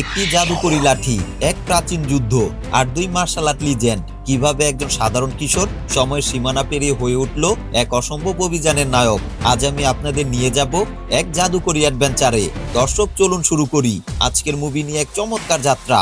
একটি জাদুকরি লাঠি, এক প্রাচীন যুদ্ধ আর দুই মার্শাল আর্ট লিজেন্ড। কীভাবে একজন সাধারণ কিশোর সময়ের সীমানা পেরিয়ে হয়ে উঠল এক অসম্ভব অভিযানের নায়ক। আজ আমি আপনাদের নিয়ে যাব এক জাদুকরি অ্যাডভেঞ্চারে। দর্শক, চলুন শুরু করি আজকের মুভি নিয়ে এক চমৎকার যাত্রা।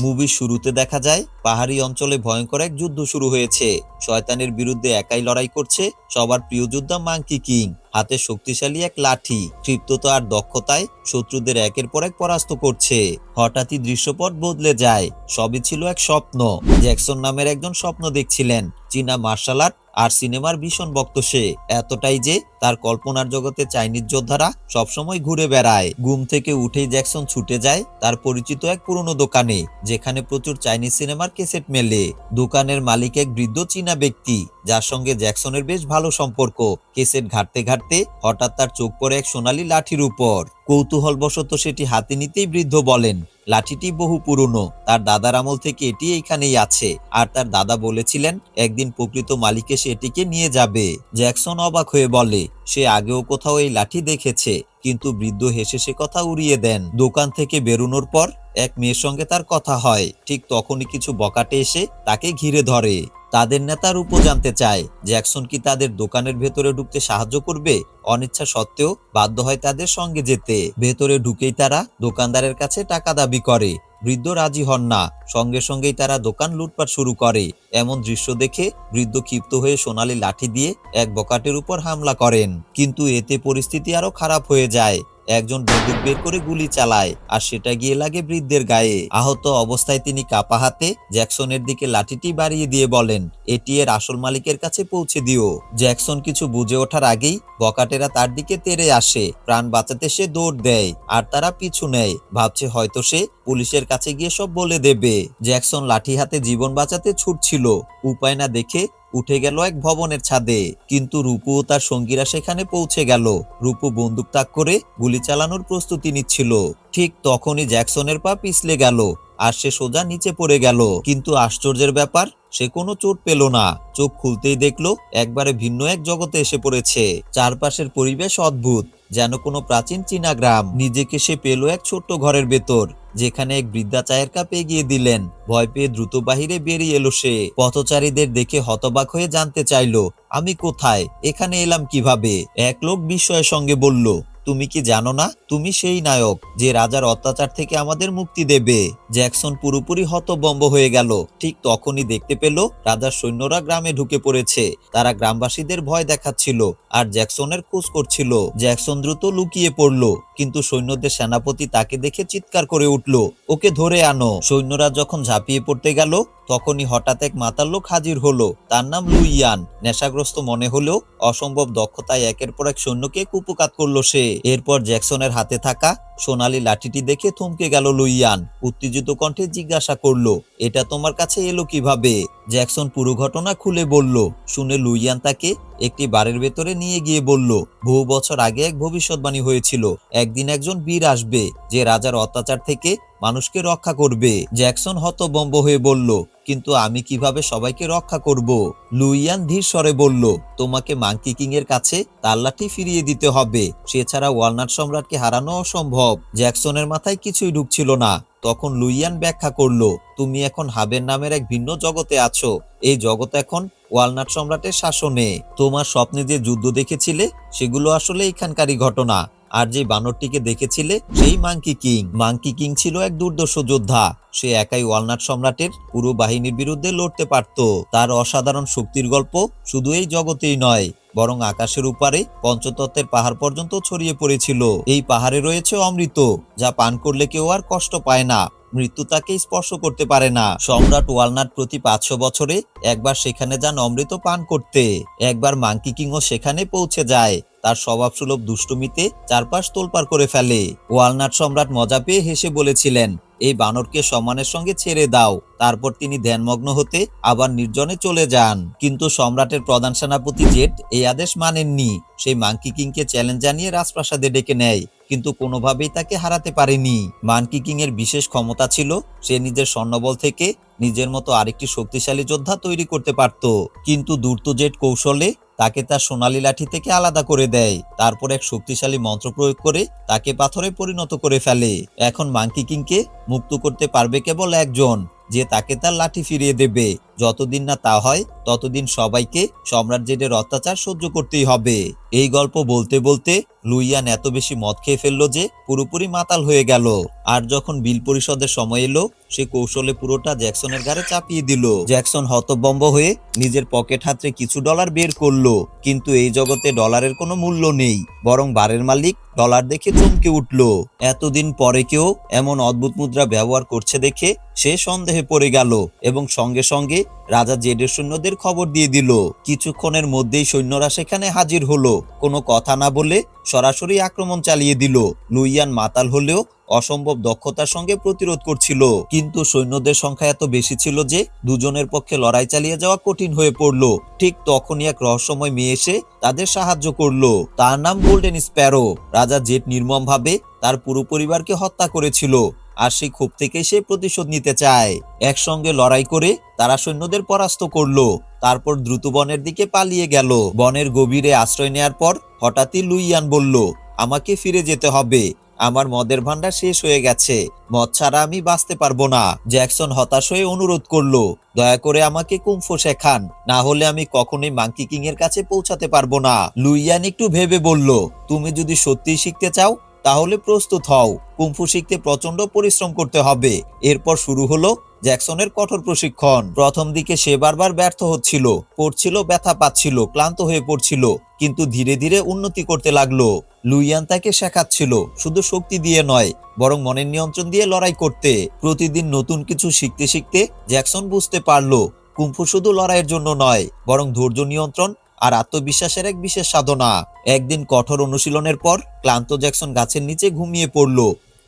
মুভির শুরুতে দেখা যায়, পাহাড়ি অঞ্চলে ভয়ঙ্কর এক যুদ্ধ শুরু হয়েছে। শয়তানের বিরুদ্ধে একাই লড়াই করছে সবার প্রিয় যোদ্ধা মাঙ্কি কিং। হাতে শক্তিশালী এক লাঠি ক্ষিপ্ততা আর দক্ষতায় শত্রুদের একের পর এক পরাস্ত করছে। হঠাৎই দৃশ্যপট বদলে যায়। সবই ছিল এক স্বপ্ন। জ্যাকসন নামের একজন স্বপ্ন দেখছিলেন। চীনা মার্শাল আর্ট আর সিনেমার ভীষণ ভক্ত সে। এতটাই যে তার কল্পনার জগতে চাইনিজ যোদ্ধারা সবসময় ঘুরে বেড়ায়। ঘুম থেকে উঠেই জ্যাকসন ছুটে যায় তার পরিচিত এক পুরনো দোকানে, যেখানে প্রচুর চাইনিজ সিনেমার কেসেট মেলে। দোকানের মালিক এক বৃদ্ধ চীনা ব্যক্তি, যার সঙ্গে জ্যাকসনের বেশ ভালো সম্পর্ক। কেসেট ঘাটতে ঘাটতে হঠাৎ তার চোখ পড়ে এক সোনালি লাঠির উপর। কৌতূহলবশত সেটি হাতে নিতেই বৃদ্ধ বলেন, লাঠিটি বহু পুরনো, তার দাদার আমল থেকে এটি এখানেই আছে। আর তার দাদা বলেছিলেন, একদিন প্রকৃত মালিক এসে এটিকে নিয়ে যাবে। জ্যাকসন অবাক হয়ে বলে সে আগেও কোথাও এই লাঠি দেখেছে, কিন্তু বৃদ্ধ হেসে সে কথা উড়িয়ে দেন। দোকান থেকে বেরোনোর পর এক মেয়ের সঙ্গে তার কথা হয়। ঠিক তখনই কিছু বকাটে এসে তাকে ঘিরে ধরে। তাদের নেতার উপ জানতে চায়। জ্যাকসন কি তাদের দোকানের ভেতরে ঢুকতে সাহায্য করবে? অনিচ্ছা সত্ত্বেও বাধ্য হয় তাদের সঙ্গে যেতে। ভেতরে ঢুকেই তারা দোকানদারের কাছে টাকা দাবি করে। বৃদ্ধ রাজি হন না। সঙ্গে সঙ্গেই তারা দোকান লুটপাট শুরু করে। এমন দৃশ্য দেখে বৃদ্ধ ক্ষিপ্ত হয়ে সোনালি লাঠি দিয়ে এক বকাটের উপর হামলা করেন। কিন্তু এতে পরিস্থিতি আরও খারাপ হয়ে যায়। একজন বন্দুক বের করে গুলি চালায়, আর সেটা গিয়ে লাগে বৃদ্ধের গায়ে। আহত অবস্থায় তিনি কাপা হাতে জ্যাকসনের দিকে লাঠিটি বাড়িয়ে দিয়ে বলেন, এটি এর আসল মালিকের কাছে পৌঁছে দিও। জ্যাকসন কিছু বুঝে ওঠার আগেই বকাটেরা তার দিকে তেড়ে আসে। প্রাণ বাঁচাতে সে দৌড় দেয়, আর তারা পিছু নেয়। ভাবছে হয়তো সে পুলিশের কাছে গিয়ে সব বলে দেবে। জ্যাকসন লাঠি হাতে জীবন বাঁচাতে ছুটছিল। উপায় না দেখে উঠে গেল এক ভবনের ছাদে। কিন্তু রূপু ও তার সঙ্গীরা সেখানে পৌঁছে গেল। রূপু বন্দুক তাক করে গুলি চালানোর প্রস্তুতি নিচ্ছিল। ঠিক তখনই জ্যাকসনের পা পিছলে গেল, আর সে সোজা নিচে পড়ে গেল। কিন্তু আশ্চর্যের ব্যাপার সে কোনো চোট পেল না। চোখ খুলতেই দেখল একবারে ভিন্ন এক জগতে এসে পড়েছে। চারপাশের পরিবেশ অদ্ভুত, যেন কোনো প্রাচীন চীনা গ্রাম নিজেকে সে পেল এক ছোট্ট ঘরের ভেতর, যেখানে এক বৃদ্ধা চায়ের কাপ এগিয়ে দিলেন। ভয় পেয়ে দ্রুত বাহিরে বেরিয়ে এলো সে। পথচারীদের দেখে হতবাক হয়ে জানতে চাইলো, আমি কোথায়? এখানে এলাম কীভাবে? এক লোক বিস্ময়ের সঙ্গে বলল তুমি কি জানো না? তুমি সেই নায়ক যে রাজার অত্যাচার থেকে আমাদের মুক্তি দেবে। জ্যাকসন পুরোপুরি হতবম্ব হয়ে গেল। ঠিক তখনই দেখতে পেল রাজার সৈন্যরা গ্রামে ঢুকে পড়েছে। তারা গ্রামবাসীদের ভয় দেখাচ্ছিল আর জ্যাকসনের খোঁজ করছিল। জ্যাকসন দ্রুত লুকিয়ে পড়ল, কিন্তু সৈন্যদের সেনাপতি তাকে দেখে চিৎকার করে উঠল, ওকে ধরে আনো। সৈন্যরা যখন ঝাঁপিয়ে পড়তে গেল, তখনই হঠাৎ এক মাতার লোক হাজির হলো। তার নাম লুইয়ান। নেশাগ্রস্ত মনে হলেও অসম্ভব দক্ষতায় একের পর এক সৈন্যকে কুপকাত করল সে। এরপর জ্যাকসনের হাতে থাকা সোনালি লাঠিটি দেখে থমকে গেল লুইয়ান। উত্তেজিত কণ্ঠে জিজ্ঞাসা করল, এটা তোমার কাছে এলো কীভাবে? জ্যাকসন পুরো ঘটনা খুলে বলল। শুনে লুইয়ান তাকে একটি বাড়ির ভেতরে নিয়ে গিয়ে বলল, বহু বছর আগে এক ভবিষ্যৎবাণী হয়েছিল। একদিন একজন বীর আসবে, যে রাজার অত্যাচার থেকে মানুষকে রক্ষা করবে। জ্যাকসন হতবম্ব হয়ে বলল, কিন্তু আমি কীভাবে সবাইকে রক্ষা করব? লুইয়ান ধীর স্বরে বলল, তোমাকে মাঙ্কি কিং এর কাছে তার লাঠি ফিরিয়ে দিতে হবে। সে ছাড়া ওয়ালনাট সম্রাটকে হারানো অসম্ভব। জ্যাকসনের মাথায় কিছুই ঢুকছিল না। তখন লুইয়ান ব্যাখ্যা করল, তুমি এখন হাবের নামের এক ভিন্ন জগতে আছো। এই জগৎ এখন ওয়ালনাট সম্রাটের শাসনে। তোমার স্বপ্নে যে যুদ্ধ দেখেছিলে, সেগুলো আসলে এখানকারই ঘটনা। আর যে বানরটিকে দেখেছিলে, সেই মাংকি কিং। মাংকি কিং ছিল এক দুর্দর্শ যোদ্ধা। সে একাই ওয়ালনাট সম্রাটের পুরো বাহিনীর বিরুদ্ধে লড়তে পারত। তার অসাধারণ শক্তির গল্প শুধু এই জগতেই নয়, বরং আকাশের উপারে পঞ্চতত্ত্বের পাহাড় পর্যন্ত ছড়িয়ে পড়েছিল। এই পাহাড়ে রয়েছে অমৃত, যা পান করলে কেউ আর কষ্ট পায় না। মৃত্যু তাকে স্পর্শ করতে পারে না। সম্রাট ওয়ালনাট প্রতি পাঁচশো বছরে একবার সেখানে যান অমৃত পান করতে। একবার মাঙ্কি কিংও সেখানে পৌঁছে যায়। তার স্বভাবসুলভ দুষ্টুমিতে চারপাশ তোলপাড় করে ফেলে। ওয়ালনাট সম্রাট মজা পেয়ে হেসে বলেছিলেন, এই বানরকে সম্মানের সঙ্গে ছেড়ে দাও। তারপর তিনি ধ্যানমগ্ন হতে আবার নির্জনে চলে যান। কিন্তু সম্রাটের প্রধান সেনাপতি জেট এই আদেশ মানেননি। সেই মাঙ্কি কিংকে চ্যালেঞ্জ জানিয়ে রাজপ্রাসাদে ডেকে নেয়, কিন্তু কোনোভাবেই তাকে হারাতে পারেনি। মানকি কিং এর বিশেষ ক্ষমতা ছিল, সে নিজের স্বর্ণবল থেকে নিজের মতো আরেকটি শক্তিশালী যোদ্ধা তৈরি করতে পারত। কিন্তু দূর্ত জেট কৌশলে তাকে তার সোনালী লাঠি থেকে আলাদা করে দেয়। তারপর এক শক্তিশালী মন্ত্র প্রয়োগ করে তাকে পাথরে পরিণত করে ফেলে। এখন মাঙ্কি কিংকে মুক্ত করতে পারবে কেবল একজন, যে তাকে তার লাঠি ফিরিয়ে দেবে। যতদিন না তা হয়, ততদিন সবাইকে সম্রাট জেডের অত্যাচার সহ্য করতেই হবে। এই গল্প বলতে বলতে লুইয়ান এত বেশি মদ খেয়ে ফেলল যে পুরোপুরি মাতাল হয়ে গেল। আর যখন বিল পরিশোধের সময় এলো, সে কৌশলে পুরোটা জ্যাকসনের গাড়ে চাপিয়ে দিল। জ্যাকসন হতবম্ব হয়ে নিজের পকেট হাতে কিছু ডলার বের করল। কিন্তু এই জগতে ডলারের কোনো মূল্য নেই, বরং বারের মালিক ডলার দেখে চমকে উঠল। এতদিন পরে কেউ এমন অদ্ভুত মুদ্রা ব্যবহার করছে দেখে সে সন্দেহে পড়ে গেল এবং সঙ্গে সঙ্গে রাজা জেডের সৈন্যদের খবর দিয়ে দিল। কিছুক্ষণের মধ্যেই সৈন্যরা সেখানে হাজির হলো। কোনো কথা না বলে সরাসরি আক্রমণ চালিয়ে দিল। লুইয়ান মাতাল হলেও অসম্ভব দক্ষতার সঙ্গে প্রতিরোধ করছিল। কিন্তু সৈন্যদের সংখ্যা এত বেশি ছিল যে দুজনের পক্ষে লড়াই চালিয়ে যাওয়া কঠিন হয়ে পড়ল। ঠিক তখনই এক রহস্যময় মেয়ে এসে তাদের সাহায্য করল। তার নাম গোল্ডেন স্প্যারো। রাজা জেট নির্মমভাবে তার পুরো পরিবারকে হত্যা করেছিল। আর সেই ক্ষোভ থেকে সে প্রতিশোধ নিতে চায়। একসঙ্গে লড়াই করে তারা সৈন্যদের পরাস্ত করল। তারপর দ্রুত বনের দিকে পালিয়ে গেল। বনের গভীরে আশ্রয় নেয়ার পর হঠাৎই লুইয়ান বলল, আমাকে ফিরে যেতে হবে। আমার মদের ভান্ডার শেষ হয়ে গেছে। মদ ছাড়া আমি বাঁচতে পারব না। জ্যাকসন হতাশ হয়ে অনুরোধ করল, দয়া করে আমাকে কুম্ফো শেখান। না হলে আমি কখনোই মাঙ্কি কিং এর কাছে পৌঁছাতে পারব না। লুইয়ান একটু ভেবে বলল, তুমি যদি সত্যিই শিখতে চাও তাহলে প্রস্তুত হও। কুম্ফু শিখতে প্রচণ্ড পরিশ্রম করতে হবে। এরপর শুরু হলো জ্যাকসনের কঠোর প্রশিক্ষণ। প্রথম দিকে সে বারবার ব্যর্থ হচ্ছিল, পড়ছিল, ব্যথা পাচ্ছিল, ক্লান্ত হয়ে পড়ছিল, কিন্তু ধীরে ধীরে উন্নতি করতে লাগল। লুইয়ান তাকে শেখাচ্ছিল, শুধু শক্তি দিয়ে নয়, বরং মনের নিয়ন্ত্রণ দিয়ে লড়াই করতে। প্রতিদিন নতুন কিছু শিখতে শিখতে জ্যাকসন বুঝতে পারল কুম্ফু শুধু লড়াইয়ের জন্য নয়, বরং ধৈর্য নিয়ন্ত্রণ আর আত্মবিশ্বাসের এক বিশেষ সাধনা। একদিন কঠোর অনুশীলনের পর ক্লান্ত জ্যাকসন গাছের নিচে ঘুমিয়ে পড়ল।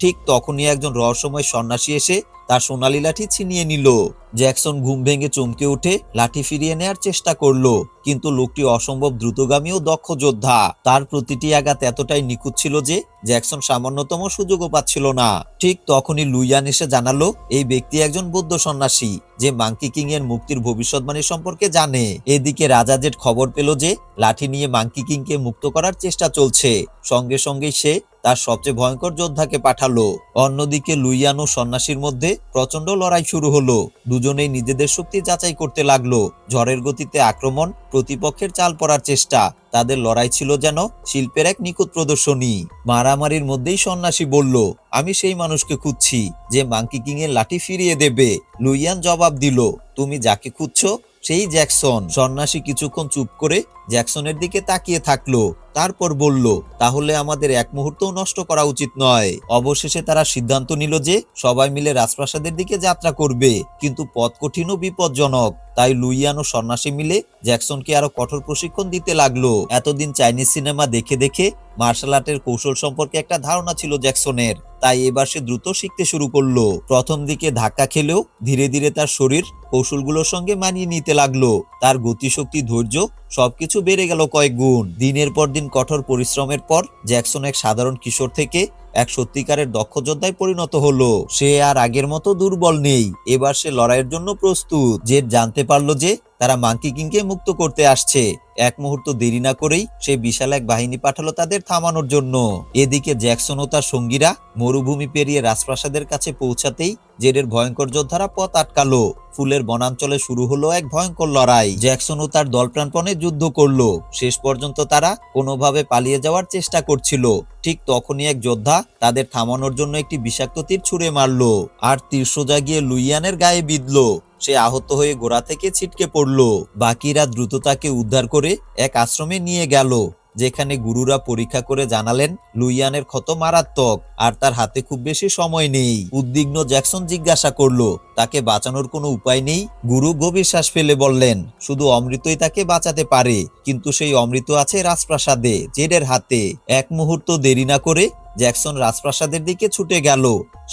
ঠিক তখনই একজন রহস্যময় সন্ন্যাসী এসে তার সোনালী লাঠি ছিনিয়ে নিল। জ্যাকসন ঘুম ভেঙে চমকে উঠে লাঠি ফিরিয়ে নেয়ার চেষ্টা করল, কিন্তু লোকটি অসম্ভব দ্রুতগামী ও দক্ষ যোদ্ধা। তার প্রতিটি আঘাত এতটাই নিখুঁত ছিল যে জ্যাকসন সামান্যতম সুযোগও পাচ্ছিল না। ঠিক তখনই লুইয়ান এসে জানালো, এই ব্যক্তি একজন বৌদ্ধ সন্ন্যাসী, যে মাঙ্কি কিং এর মুক্তির ভবিষ্যৎবাণী সম্পর্কে জানে। এদিকে রাজা জেট খবর পেল যে লাঠি নিয়ে মাঙ্কি কিংকে মুক্ত করার চেষ্টা চলছে। সঙ্গে সঙ্গেই সে তার সবচেয়ে ভয়ঙ্কর যোদ্ধাকে পাঠালো। অন্যদিকে লুইয়ান ও সন্ন্যাসীর মধ্যে প্রচণ্ড লড়াই শুরু হলো। দুজনেই নিজেদের শক্তি যাচাই করতে লাগল। ঝড়ের গতিতে আক্রমণ, প্রতিপক্ষের চাল পড়ার চেষ্টা, তাদের লড়াই ছিল যেন শিল্পের এক নিখুঁত প্রদর্শনী। মারামারির মধ্যেই সন্ন্যাসী বলল, আমি সেই মানুষকে খুঁজছি, যে মাঙ্কি কিং এর লাঠি ফিরিয়ে দেবে। লুইয়ান জবাব দিল, তুমি যাকে খুঁজছো, সেই জ্যাকসন। সন্ন্যাসী কিছুক্ষণ চুপ করে জ্যাকসনের দিকে তাকিয়ে থাকল। তারপর বলল, তাহলে আমাদের এক মুহূর্তও নষ্ট করা উচিত নয়। অবশেষে তারা সিদ্ধান্ত নিল যে সবাই মিলে রাজপ্রাসাদের দিকে যাত্রা করবে, কিন্তু পথ কঠিন ও বিপজ্জনক। তাই লুইয়ান ও সন্ন্যাসী মিলে জ্যাকসনকে আরও কঠোর প্রশিক্ষণ দিতে লাগল। এতদিন চাইনিজ সিনেমা দেখে দেখে মার্শাল আর্টের কৌশল সম্পর্কে একটা ধারণা ছিল জ্যাকসনের। তাই এবার সে দ্রুত শিখতে শুরু করল। প্রথম দিকে ধাক্কা খেলেও ধীরে ধীরে তার শরীর কৌশলগুলোর সঙ্গে মানিয়ে নিতে লাগল। তার গতিশক্তি, ধৈর্য সবকিছু বেড়ে গেল কয়েক গুণ। দিনের পর দিন কঠোর পরিশ্রমের পর জ্যাকসন এক সাধারণ কিশোর থেকে এক সত্যিকারের দক্ষ যোদ্ধায় পরিণত হলো। সে আর আগের মতো দুর্বল নেই। এবার সে লড়াইয়ের জন্য প্রস্তুত। জেড জানতে পারল যে, তারা মাঙ্কি কিংকে মুক্ত করতে আসছে। এক মুহূর্ত দেরি না করেই সে বিশাল এক বাহিনী পাঠালো তাদের থামানোর জন্য। এদিকে জ্যাকসন ও তার সঙ্গীরা মরুভূমি পেরিয়ে রাজপ্রাসাদের কাছে পৌঁছাতেই জেডের ভয়ঙ্কর যোদ্ধারা পথ আটকালো। ফুলের বনাঞ্চলে শুরু হলো এক ভয়ঙ্কর লড়াই। জ্যাকসন ও তার দল প্রাণপণে যুদ্ধ করল। শেষ পর্যন্ত তারা কোনোভাবে পালিয়ে যাওয়ার চেষ্টা করছিল। ঠিক তখনই এক যোদ্ধা তাদের থামানোর জন্য একটি বিষাক্ত তীর ছুঁড়ে মারলো, আর তীর সোজা গিয়ে লুইয়ানের গায়ে বিঁধলো। সে আহত হয়ে গোড়া থেকে ছিটকে পড়ল। বাকিরা দ্রুত তাকে উদ্ধার করে এক আশ্রমে নিয়ে গেল, যেখানে গুরুরা পরীক্ষা করে জানালেন লুইয়ানের ক্ষত মারাত্মক, আর তার হাতে খুব বেশি সময় নেই। উদ্বিগ্ন জ্যাকসন জিজ্ঞাসা করল, তাকে বাঁচানোর কোনো উপায় নেই? গুরু গভীর শ্বাস ফেলে বললেন, শুধু অমৃতই তাকে বাঁচাতে পারে, কিন্তু সেই অমৃত আছে রাজপ্রাসাদে, জেডের হাতে। এক মুহূর্ত দেরি না করে জ্যাকসন রাজপ্রাসাদের দিকে ছুটে গেল।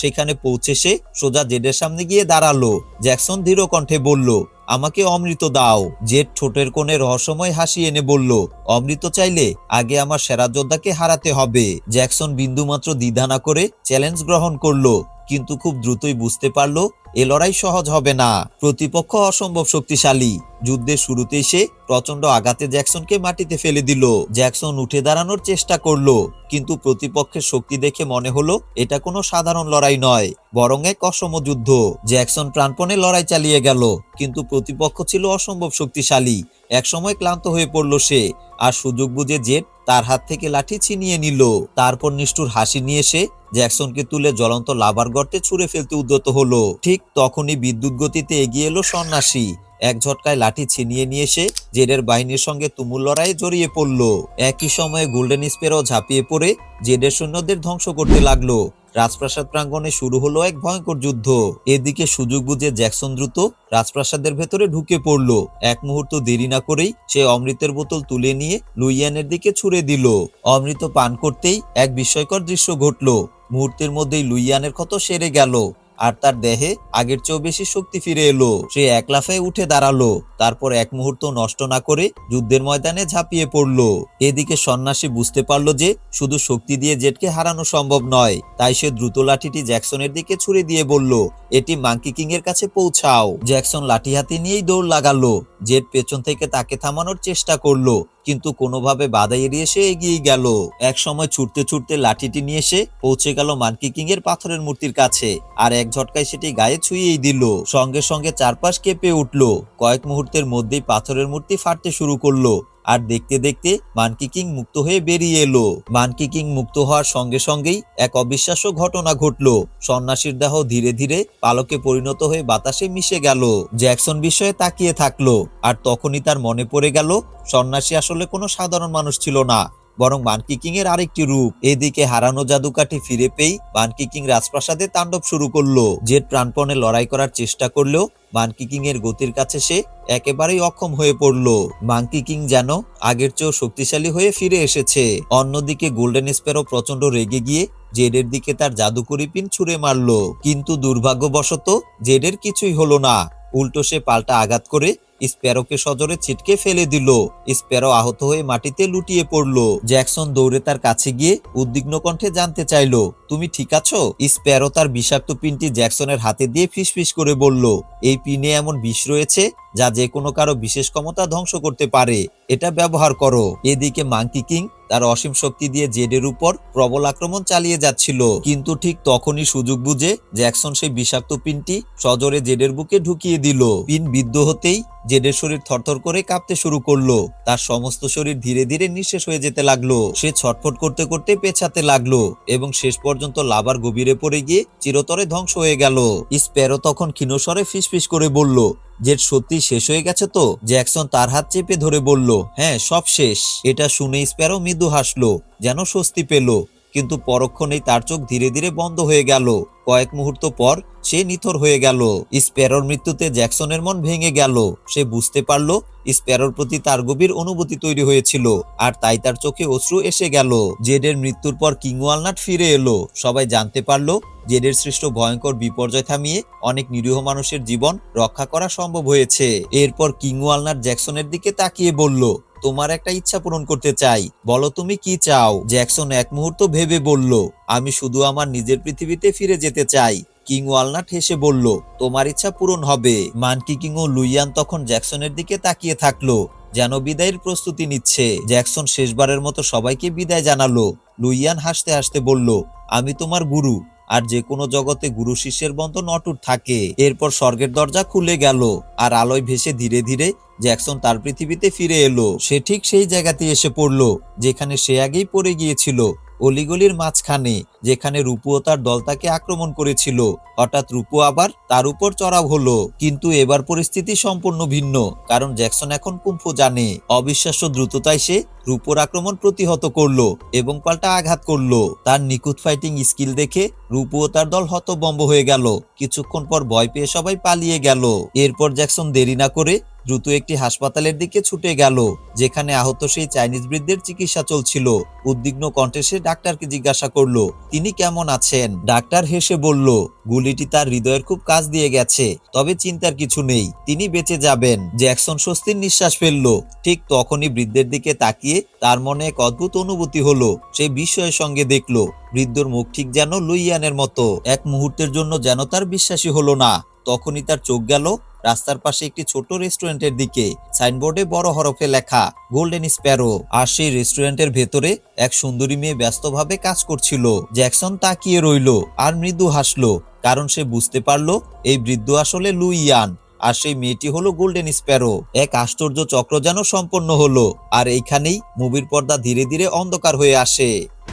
সেখানে পৌঁছে সে সোজা জেডের সামনে গিয়ে দাঁড়াল। জ্যাকসন ধীর কণ্ঠে বলল, আমাকে অমৃত দাও। জেড ঠোঁটের কোণে রহস্যময় হাসি এনে বলল, অমৃত চাইলে আগে আমার সেরা যোদ্ধাকে হারাতে হবে। জ্যাকসন বিন্দুমাত্র দ্বিধা না করে চ্যালেঞ্জ গ্রহণ করল, কিন্তু খুব দ্রুতই বুঝতে পারল এ লড়াই সহজ হবে না। প্রতিপক্ষ অসম্ভব শক্তিশালী। যুদ্ধের শুরুতে সে প্রচণ্ড আঘাতে জ্যাকসনকে মাটিতে ফেলে দিল। জ্যাকসন উঠে দাঁড়ানোর চেষ্টা করল, কিন্তু প্রতিপক্ষের শক্তি দেখে মনে হলো এটা কোনো সাধারণ লড়াই নয়, বরং এক অসম যুদ্ধ। জ্যাকসন প্রাণপণে লড়াই চালিয়ে গেল, কিন্তু প্রতিপক্ষ ছিল অসম্ভব শক্তিশালী। একসময় ক্লান্ত হয়ে পড়ল সে, আর সুযোগ বুঝে জেট তার হাত থেকে লাঠি ছিনিয়ে নিল। তারপর নিষ্ঠুর হাসি নিয়ে সে জ্যাকসনকে তুলে জ্বলন্ত লাভার গর্তে ছুঁড়ে ফেলতে উদ্যত হলো। ঠিক তখনই বিদ্যুৎ গতিতে এগিয়ে এলো সন্ন্যাসী। এক ঝটকায় লাঠি ছিনিয়ে নিয়ে এসে জেডের বাহিনীর সঙ্গে তুমুল লড়াইয়ে জড়িয়ে পড়ল। একই সময়ে গোল্ডেন স্পেরও ঝাঁপিয়ে পড়ে জেডের সৈন্যদের ধ্বংস করতে লাগল। রাজপ্রাসাদ প্রাঙ্গণে শুরু হলো এক ভয়ঙ্কর যুদ্ধ। এদিকে সুযোগ বুঝে জ্যাকসন দ্রুত রাজপ্রাসাদের ভেতরে ঢুকে পড়ল। এক মুহূর্ত দেরি না করেই সে অমৃতের বোতল তুলে নিয়ে লুইয়ানের দিকে ছুড়ে দিল। অমৃত পান করতেই এক বিস্ময়কর দৃশ্য ঘটল। মুহূর্তের মধ্যেই লুইয়ানের ক্ষত সেরে গেল। আর তার দেহে আগের চেয়েও বেশি শক্তি ফিরে এলো। সে এক লাফে উঠে দাঁড়াল। তারপর এক মুহূর্ত নষ্ট না করে যুদ্ধের ময়দানে ঝাঁপিয়ে পড়ল। এদিকে সন্ন্যাসী বুঝতে পারল যে শুধু শক্তি দিয়ে জেটকে হারানো সম্ভব নয়, তাই সে দ্রুত লাঠিটি জ্যাকসনের দিকে ছুড়ে দিয়ে বলল, এটি মাঙ্কি কিং এর কাছে পৌঁছাও। জ্যাকসন লাঠি হাতে নিয়েই দৌড় লাগালো। জেট পেছন থেকে তাকে থামানোর চেষ্টা করল। কিন্তু কোনোভাবে বাধা এড়িয়ে সে এগিয়ে গেল। এক সময় ছুটতে ছুটতে লাঠিটি নিয়ে এসে পৌঁছে গেল মানকি কিং এর পাথরের মূর্তির কাছে আর এক ঝটকায় সেটি গায়ে ছুঁয়েই দিল। সঙ্গে সঙ্গে চারপাশ কেঁপে উঠল। কয়েক মুহূর্তের মধ্যেই পাথরের মূর্তি ফাটতে শুরু করল। আর দেখতে দেখতে মানকি কিং মুক্ত হয়ে বেরিয়ে এলো। মানকি কিং মুক্ত হওয়ার সঙ্গে সঙ্গেই এক অবিশ্বাস্য ঘটনা ঘটল। সন্ন্যাসীর দেহ ধীরে ধীরে পালকে পরিণত হয়ে বাতাসে মিশে গেল। জ্যাকসন বিষয়ে তাকিয়ে থাকল। আর তখনই তার মনে পড়ে গেল, সন্ন্যাসী আসলে কোনো সাধারণ মানুষ ছিল না। বরং মানকি কিং এর আরেকটি রূপ। এদিকে হারানো জাদুকাঠি ফিরে পেয়ে মানকি কিং রাজপ্রাসাদে তাণ্ডব শুরু করল। জেট প্রাণপণে লড়াই করার চেষ্টা করলেও মানকি কিং এর গতির কাছে সে একেবারেই অক্ষম হয়ে পড়ল। মাঙ্কি কিং যেন আগের চেয়েও শক্তিশালী হয়ে ফিরে এসেছে। অন্যদিকে গোল্ডেন স্পেরো প্রচণ্ড রেগে গিয়ে জেডের দিকে তার জাদুকরি পিন ছুঁড়ে মারল। কিন্তু দুর্ভাগ্যবশত জেডের কিছুই হলো না। উল্টো সে পাল্টা আঘাত করে স্প্যারোকে সজোরে ছিটকে ফেলে দিল। স্প্যারো আহত হয়ে মাটিতে লুটিয়ে পড়ল। জ্যাকসন দৌড়ে তার কাছে গিয়ে উদ্বিগ্ন কণ্ঠে জানতে চাইলো, তুমি ঠিক আছো? স্প্যারো তার বিষাক্ত পিনটি জ্যাকসনের হাতে দিয়ে ফিসফিস করে বলল, এই পিনে এমন বিষ রয়েছে যা যে কোনো কারও বিশেষ ক্ষমতা ধ্বংস করতে পারে। এটা ব্যবহার করো। এদিকে মাঙ্কি কিং তার অসীম শক্তি দিয়ে জেডের উপর প্রবল আক্রমণ চালিয়ে যাচ্ছিল। কিন্তু ঠিক তখনই সুযোগ বুঝে জ্যাকসন সেই বিষাক্ত পিনটি সজোরে জেডের বুকে ঢুকিয়ে দিল। পিন বিদ্ধ হতেই জেডের শরীর থরথর করে কাঁপতে শুরু করল, তার সমস্ত শরীর ধীরে ধীরে নিঃশেষ হয়ে যেতে লাগল। সে ছটফট করতে করতে পেছাতে লাগল এবং শেষ পর্যন্ত লাভার গভীরে পড়ে গিয়ে চিরতরে ধ্বংস হয়ে গেল। স্প্যারো তখন ক্ষীণস্বরে ফিসফিস করে বলল জেট সত্যি শেষ হয়ে গেছে তো? জ্যাকসন তার হাত চেপে ধরে বলল হ্যাঁ সব শেষ। এটা শুনে স্প্যারো মৃদু হাসলো, যেন স্বস্তি পেল, কিন্তু পরক্ষণেই তার চোখ ধীরে ধীরে বন্ধ হয়ে গেল। কয়েক মুহূর্ত পর সে নিথর হয়ে গেল। স্প্যারোর মৃত্যুতে জ্যাকসনের মন ভেঙে গেল। সে বুঝতে পারল, স্প্যারোর প্রতি তার গভীর অনুভূতি তৈরি হয়েছিল, আর তাই তার চোখে অশ্রু এসে গেল। জেডের মৃত্যুর পর কিং ওয়ালনাট ফিরে এলো। সবাই জানতে পারল, জেডের সৃষ্ট ভয়ঙ্কর বিপর্যয় থামিয়ে অনেক নিরীহ মানুষের জীবন রক্ষা করা সম্ভব হয়েছে। এরপর কিং ওয়ালনাট জ্যাকসনের দিকে তাকিয়ে বলল, তোমার একটা ইচ্ছা পূরণ করতে চাই। বলো তুমি কি চাও? জ্যাকসন এক মুহূর্ত ভেবে বলল আমি শুধু আমার নিজের পৃথিবীতে ফিরে যেতে চাই। কিং ওয়ালনাট হেসে বলল, তোমার ইচ্ছা পূরণ হবে। মানকি কিং ও লুইয়ান তখন জ্যাকসনের দিকে তাকিয়ে থাকল, যেন বিদায়ের প্রস্তুতি নিচ্ছে। জ্যাকসন শেষবারের মতো সবাইকে বিদায় জানালো। লুইয়ান হাসতে হাসতে বলল, আমি তোমার গুরু, আর যে কোনো জগতে গুরু শিষ্যের বন্ধন অটুট থাকে। এরপর স্বর্গের দরজা খুলে গেল, আর আলোয় ভেসে ধীরে ধীরে জ্যাকসন তার পৃথিবীতে ফিরে এলো। সে ঠিক সেই জায়গাতে এসে পড়ল, যেখানে সে আগেই পড়ে গিয়েছিল। অলিগলির মাঝখানে, যেখানে রূপু তার দল তাকে আক্রমণ করেছিল। হঠাৎ রূপু আবার তার উপর চড়াও হলো। কিন্তু এবার পরিস্থিতি সম্পূর্ণ ভিন্ন, কারণ জ্যাকসন এখন কুম্ফু জানে। অবিশ্বাস্য দ্রুততায় সে রূপোর আক্রমণ প্রতিহত করল এবং পাল্টা আঘাত করল। তার নিখুঁত ফাইটিং স্কিল দেখে রূপু ও তার দল হতবম্ব হয়ে গেল। কিছুক্ষণ পর ভয় পেয়ে সবাই পালিয়ে গেল। এরপর জ্যাকসন দেরি না করে দ্রুত একটি হাসপাতালের দিকে ছুটে গেল, যেখানে আহত সেই চাইনিজ বৃদ্ধের চিকিৎসা চলছিল। উদ্বিগ্ন কণ্ঠে সে ডাক্তারকে জিজ্ঞাসা করল, তিনি কেমন আছেন? ডাক্তার হেসে বলল, গুলিটি তার হৃদয়ের খুব কাজ দিয়ে গেছে, তবে চিন্তার কিছু নেই, তিনি বেঁচে যাবেন। জ্যাকসন স্বস্তির নিঃশ্বাস ফেলল। ঠিক তখনই বৃদ্ধের দিকে তাকিয়ে তার মনে এক অদ্ভুত অনুভূতি হলো। সে বিস্ময়ের সঙ্গে দেখল, বৃদ্ধর মুখ ঠিক যেন লুইয়ানের মতো। এক মুহূর্তের জন্য যেন তার বিশ্বাসী হলো না। তখনই তার চোখ গেল রাস্তার পাশে একটি ছোট রেস্টুরেন্টের দিকে। সাইনবোর্ডে বড় হরফে লেখা, গোল্ডেন স্প্যারো আর সেই রেস্টুরেন্টের ভেতরে এক সুন্দরী মেয়ে ব্যস্তভাবে কাজ করছিল। জ্যাকসন তাকিয়ে রইল আর মৃদু হাসলো, কারণ সে বুঝতে পারল, এই বৃদ্ধ আসলে লুইয়ান। আর সেই মেয়েটি হলো গোল্ডেন স্প্যারো এক আশ্চর্য চক্র যেন সম্পন্ন হলো। আর এইখানেই মুভির পর্দা ধীরে ধীরে অন্ধকার হয়ে আসে।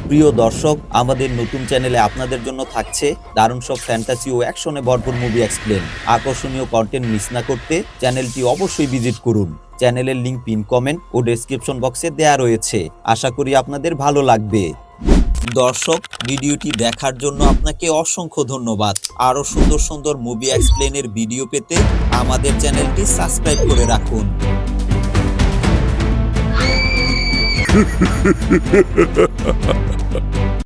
প্রিয় দর্শক, আমাদের নতুন চ্যানেলে আপনাদের জন্য থাকছে দারুণ সব ফ্যান্টাসি ও অ্যাকশনে ভরপুর মুভি এক্সপ্লেন আকর্ষণীয় কন্টেন্ট মিস না করতে চ্যানেলটি অবশ্যই ভিজিট করুন। চ্যানেলের লিঙ্ক পিন কমেন্ট ও ডেসক্রিপশন বক্সে দেয়া রয়েছে। আশা করি আপনাদের ভালো লাগবে। দর্শক, ভিডিওটি দেখার জন্য আপনাকে অসংখ্য ধন্যবাদ। আরও সুন্দর সুন্দর মুভি এক্সপ্লেনের ভিডিও পেতে আমাদের চ্যানেলটি সাবস্ক্রাইব করে রাখুন।